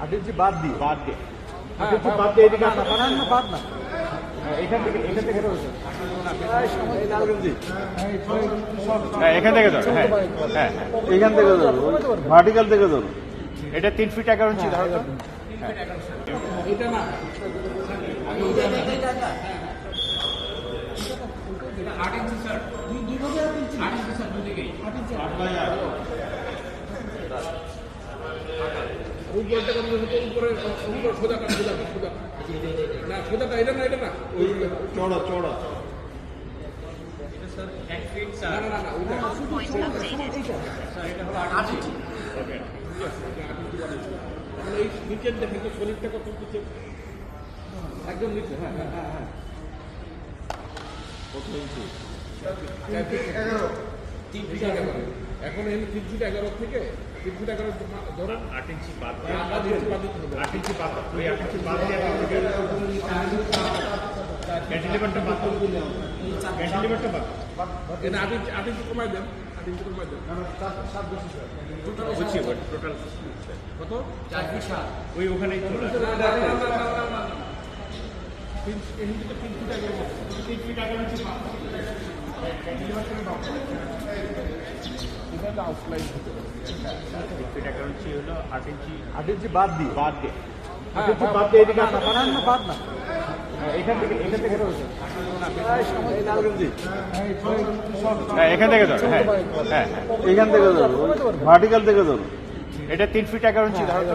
আট ইঞ্চি বাদ দিয়ে। বাদ দিয়ে। হ্যাঁ, বাদ দিয়ে এদিকে না, বানান না বাদ না। হ্যাঁ, এখান থেকে এখান থেকে হ্যাঁ এখান থেকে ধরো হ্যাঁ হ্যাঁ হ্যাঁ। থেকে ধরো ভার্টিক্যাল থেকে ধরো এটা তিন ফিট এগারো ইঞ্চি ধরো তো উপরটা কত হতো উপরে উপরে খোদা কাট খোদা কাট খোদা কাট। না খোদাটা এটা না এটা না ওই চড়া চড়া। না না না না এই নিচের দেখেন তো শরীরটা কত নিচে? একদম নিচে হ্যাঁ হ্যাঁ হ্যাঁ হ্যাঁ। কত ইঞ্চি? এগারো। তিন ফিট এগারো। এখন এই তিন ফিট এগারো থেকে তিন ফিট এগারো ধরেন আট ইঞ্চি বাদ আট ইঞ্চি বাদ আট ইঞ্চি বাদ ওই আট ইঞ্চি বাদ দিয়ে ক্যান্টিলিভারটা বাদ ক্যান্টিলিভারটা বাদ এটা আট ইঞ্চি আট ইঞ্চি কমাই দেন আট ইঞ্চি কমাই দেন। বুঝছি টোটাল কত? ওই ওখানেই চলে আসে। না, না, না, না, না, না, না, না। তিন ফিট এগারো। তিন ফিট বাদ। এটা আউটলাইন হতে পারে তিন ফিট এগারো ইঞ্চি হলো আট ইঞ্চি আট ইঞ্চি বাদ দিয়ে। বাদ দিয়ে। আট ইঞ্চি বাদ দিয়ে এদিকে না, বানান না বাদ না। এখান থেকে এখান থেকে ধরো। হ্যাঁ এখান থেকে ধরো হ্যাঁ হ্যাঁ হ্যাঁ। থেকে ধরো ভার্টিক্যাল থেকে ধরো এটা তিন ফিট এগারো ইঞ্চি ধরো